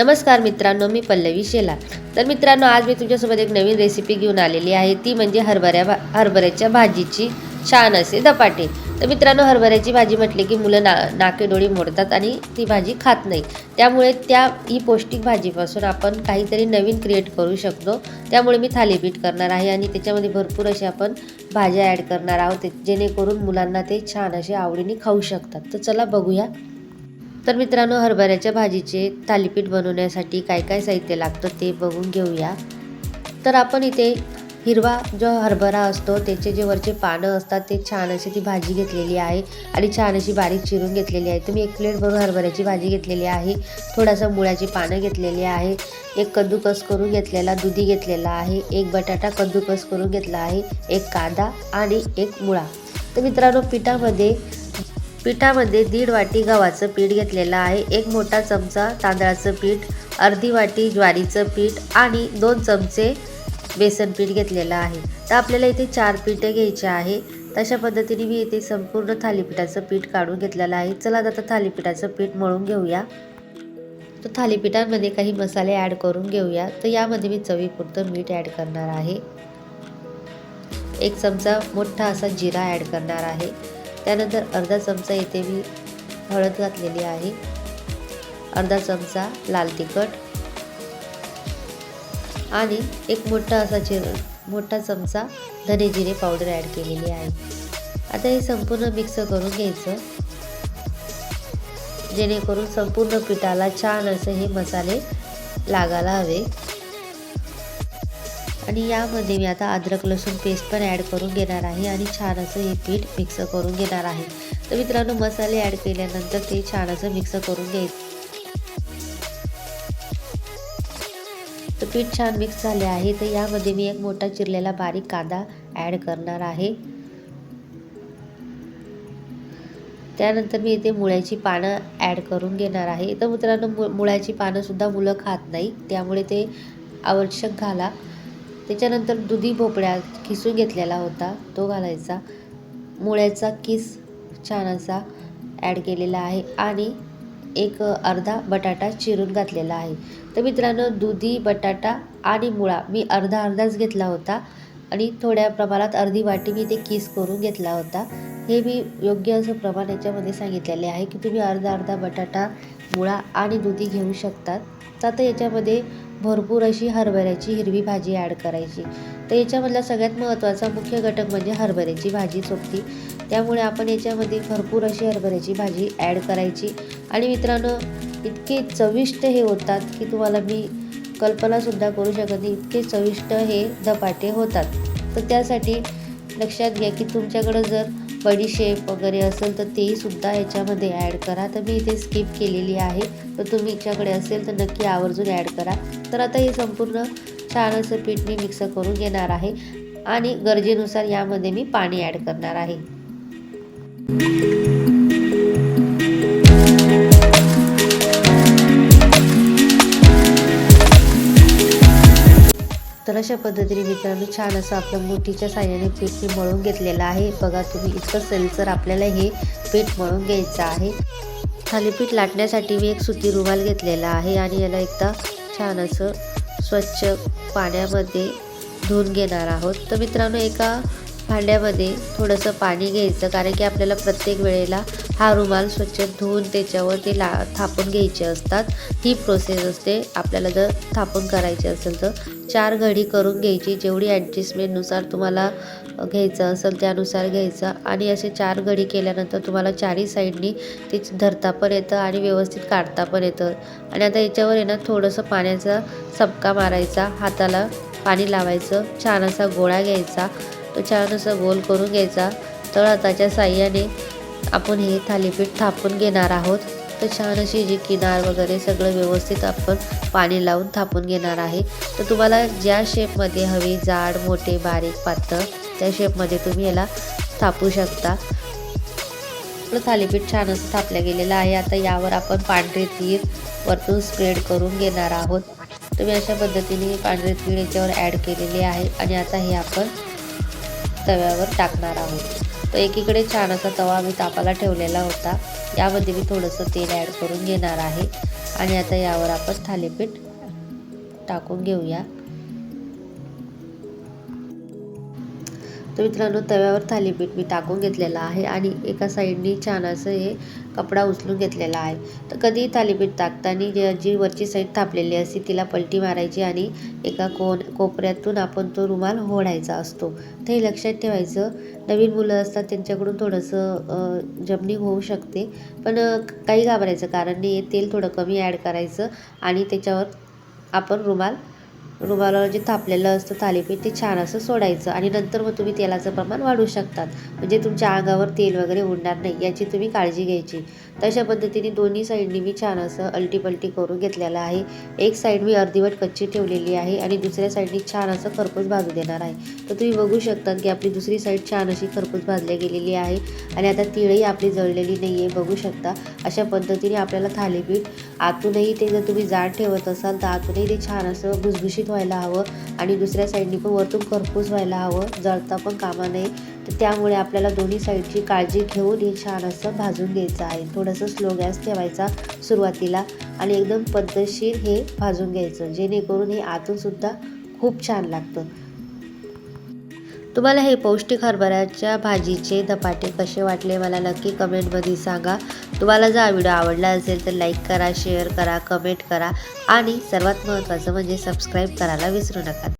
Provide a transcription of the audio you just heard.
नमस्कार मित्रांनो मी पल्लवी शेला तर मित्रांनो आज मी तुमच्यासोबत एक नवीन रेसिपी घेऊन आलेली आहे. ती म्हणजे हरभऱ्या भा हरभऱ्याच्या भाजीची छान असे धपाटे. तर मित्रांनो हरभऱ्याची भाजी म्हटली की मुलं ना नाकेडोळी मोडतात आणि ती भाजी खात नाही. त्यामुळे त्या ही पौष्टिक भाजीपासून आपण काहीतरी नवीन क्रिएट करू शकतो. त्यामुळे मी थालीपीठ करणार आहे आणि त्याच्यामध्ये भरपूर असे आपण भाज्या ॲड करणार आहोत जेणेकरून मुलांना ते छान असे आवडीने खाऊ शकतात. तर चला बघूया. तर मित्रांनो हरभऱ्याच्या भाजीचे थालीपीठ बनवण्यासाठी काय काय साहित्य लागतं ते बघून घेऊया. तर आपण इथे हिरवा जो हरभरा असतो त्याचे जे वरचे पानं असतात ते छान अशी ती भाजी घेतलेली आहे आणि छान अशी बारीक चिरून घेतलेली आहे. तर मी एक प्लेट भरून हरभऱ्याची भाजी घेतलेली आहे थोडासा मुळ्याची पानं घेतलेली आहे एक कद्दूकस करून घेतलेला दुधी घेतलेला आहे एक बटाटा कद्दूकस करून घेतला आहे एक कांदा आणि एक मुळा. तर मित्रांनो पिठामध्ये पिठामध्ये दीड वाटी गव्हाचं पीठ घेतलेलं आहे एक मोठा चमचा तांदळाचं पीठ अर्धी वाटी ज्वारीचं पीठ आणि दोन चमचे बेसन पीठ घेतलेलं आहे. तर आपल्याला इथे चार पीठे घ्यायचे आहे. तशा पद्धतीने मी इथे संपूर्ण थालीपीठाचं पीठ काढून घेतलेलं आहे. चला आता थालीपीठाचं पीठ मळून घेऊया. तर थालीपीठांमध्ये काही मसाले ॲड करून घेऊया. तर यामध्ये मी चवीपुरतं मीठ ॲड करणार आहे. एक चमचा मोठा असा जिरा ॲड करणार आहे. त्यानंतर अर्धा चमचा इथे मी हळद घातलेली आहे. अर्धा चमचा लाल तिखट. आणि एक मोठा असा चिर मोठा चमचा धने जिरे पावडर ॲड केलेली आहे. आता हे संपूर्ण मिक्स करून घ्यायचं. जेणेकरून संपूर्ण पिठाला छान असे हे मसाले लागायला हवे. आणि यामध्ये मी आता अद्रक लसूण पेस्ट पण ॲड करून घेणार आहे आणि छान असं हे पीठ मिक्स करून घेणार आहे. तर मित्रांनो मसाले ॲड केल्यानंतर ते छान असं मिक्स करून घ्यायचं. तर पीठ छान मिक्स झाले आहे. तर यामध्ये मी एक मोठा चिरलेला बारीक कांदा ॲड करणार आहे. त्यानंतर मी इथे मुळ्याची पानं ॲड करून घेणार आहे. तर मित्रांनो मु मुळ्याची पानंसुद्धा मुलं खात नाही. त्यामुळे ते आवश्यक घाला. त्याच्यानंतर दुधी भोपळ्या किसून घेतलेला होता तो घालायचा. मुळ्याचा किस छान असा ॲड केलेला आहे आणि एक अर्धा बटाटा चिरून घातलेला आहे. तर मित्रांनो दुधी बटाटा आणि मुळा मी अर्धा अर्धाच घेतला होता. आणि थोड्या प्रमाणात अर्धी वाटी मी ते किस करून घेतला होता. हे मी योग्य असं प्रमाण याच्यामध्ये सांगितलेले आहे की तुम्ही अर्धा अर्धा बटाटा मुळा आणि दुधी घेऊ शकतात. तर आता याच्यामध्ये भरपूर अशी हरभऱ्याची हिरवी भाजी ॲड करायची. तर याच्यामधला सगळ्यात महत्त्वाचा मुख्य घटक म्हणजे हरभऱ्याची भाजी सोबती त्यामुळे आपण याच्यामध्ये भरपूर अशी हरभऱ्याची भाजी ॲड करायची. आणि मित्रांनो इतके चविष्ट हे होतात की तुम्हाला मी कल्पनासुद्धा करू शकत नाही. इतके चविष्ट हे धपाटे होतात. तर त्यासाठी लक्षात घ्या की तुमच्याकडं जर बडीशेप वगैरे असेल तर तेही सुद्धा याच्यामध्ये ॲड करा. तर मी इथे स्किप केलेली आहे. तर तुम्ही याच्याकडे असेल तर नक्की आवर्जून ॲड करा. तर आता हे संपूर्ण छान असं पीठ मी मिक्स करून घेणार आहे. आणि गरजेनुसार यामध्ये मी पाणी ॲड करणार आहे. तर अशा पद्धतीने मित्रांनो छान असं आपलं मुठीच्या साह्याने पीठ मी मळून घेतलेलं आहे. बघा तुम्ही इतकं सलसर आपल्याला हे पीठ मळून घ्यायचं आहे. थालीपीठ लाटण्यासाठी मी एक सुती रुमाल घेतलेला आहे आणि याला एकदा छान असं स्वच्छ पाण्यामध्ये धुवून घेणार आहोत. तर मित्रांनो एका भांड्यामध्ये थोडंसं पाणी घ्यायचं कारण की आपल्याला प्रत्येक वेळेला हा रुमाल स्वच्छ धुवून त्याच्यावर ते ला थापून घ्यायचे असतात. ही प्रोसेस असते. आपल्याला जर थापून करायची असेल तर चार घडी करून घ्यायची. जेवढी ॲडजस्टमेंटनुसार तुम्हाला घ्यायचं असेल त्यानुसार घ्यायचं. आणि असे चार घडी केल्यानंतर तुम्हाला चारही साईडनी ते धरता पण येतं आणि व्यवस्थित काढता पण येतं आणि आता याच्यावर आहे ना थोडंसं पाण्याचा सबका मारायचा. हाताला पाणी लावायचं. छान असा गोळा घ्यायचा. तो छान असा गोल करून घ्यायचा. तळहाताच्या साह्याने आपण हे थालीपीठ थापून घेणार आहोत. तर छान अशी जी किनार वगैरे सगळं व्यवस्थित आपण पाणी लावून थापून घेणार आहे. तर तुम्हाला ज्या शेपमध्ये हवी जाड मोठे बारीक पातळ त्या शेपमध्ये तुम्ही याला थापू शकता. आपलं थालीपीठ छान असं थापलं गेलेलं आहे. आता यावर आपण पांढरे तीर वरतून स्प्रेड करून घेणार आहोत. तुम्ही अशा पद्धतीने पांढरे तीळ याच्यावर ॲड केलेले आहे. आणि आता हे आपण तव्यावर टाकणार आहोत. तर एकीकडे छान असा तवा मी तापाला ठेवलेला होता. यामध्ये मी थोडंसं तेल ॲड करून घेणार आहे. आणि आता यावर आपण थालीपीठ टाकून घेऊया. तर मित्रांनो तव्यावर थालीपीठ मी टाकून घेतलेलं आहे आणि एका साईडनी छान असं हे कपडा उचलून घेतलेला आहे. तर कधी थालीपीठ टाकताना जे जी वरची साईड थापलेली असते तिला पलटी मारायची आणि एका कोण कोपऱ्यातून आपण तो रुमाल ओढायचा असतो. तर हे लक्षात ठेवायचं नवीन मुलं असतात त्यांच्याकडून थोडंसं जमनी होऊ शकते. पण काही घाबरायचं कारण नाही तेल थोडं कमी ॲड करायचं आणि त्याच्यावर आपण रुमाल रुमालावर जे थापलेलं असतं थालीपीठ ते छान असं सोडायचं आणि नंतर मग तुम्ही तेलाचं प्रमाण वाढवू शकतात. म्हणजे तुमच्या अंगावर तेल वगैरे उडणार नाही याची तुम्ही काळजी घ्यायची. तशा पद्धतीने दोन्ही साईडनी मी छान असं अलटीपलटी करून घेतलेलं आहे. एक साईड मी अर्धीवट कच्ची ठेवलेली आहे आणि दुसऱ्या साईडनी छान असं खरपूस भाजू देणार आहे. तर तुम्ही बघू शकतात की आपली दुसरी साईड छान अशी खरपूस भाजली गेलेली आहे आणि आता तिळही आपली जळलेली नाही आहे बघू शकता. अशा पद्धतीने आपल्याला थालीपीठ आतूनही ते जर तुम्ही जाड ठेवत असाल तर आतूनही ते छान असं भुसभुशीत व्हायला हवं आणि दुसऱ्या साईडनी पण वरतून खरपूस व्हायला हवं जळता पण कामा नये. तर त्यामुळे आपल्याला दोन्ही साईडची काळजी घेऊन हे छान असं भाजून घ्यायचं आहे. थोडंसं स्लो गॅस ठेवायचा सुरुवातीला आणि एकदम पद्धतशीर हे भाजून घ्यायचं जेणेकरून हे आतूनसुद्धा खूप छान लागतं. तुम्हाला हे पौष्टिक हरभऱ्याच्या भाजीचे धपाटे कसे वाटले मला नक्की कमेंटमध्ये सांगा. तुम्हाला जर हा व्हिडिओ आवडला असेल तर लाईक करा शेअर करा कमेंट करा आणि सर्वात महत्त्वाचं म्हणजे सबस्क्राईब करायला विसरू नका.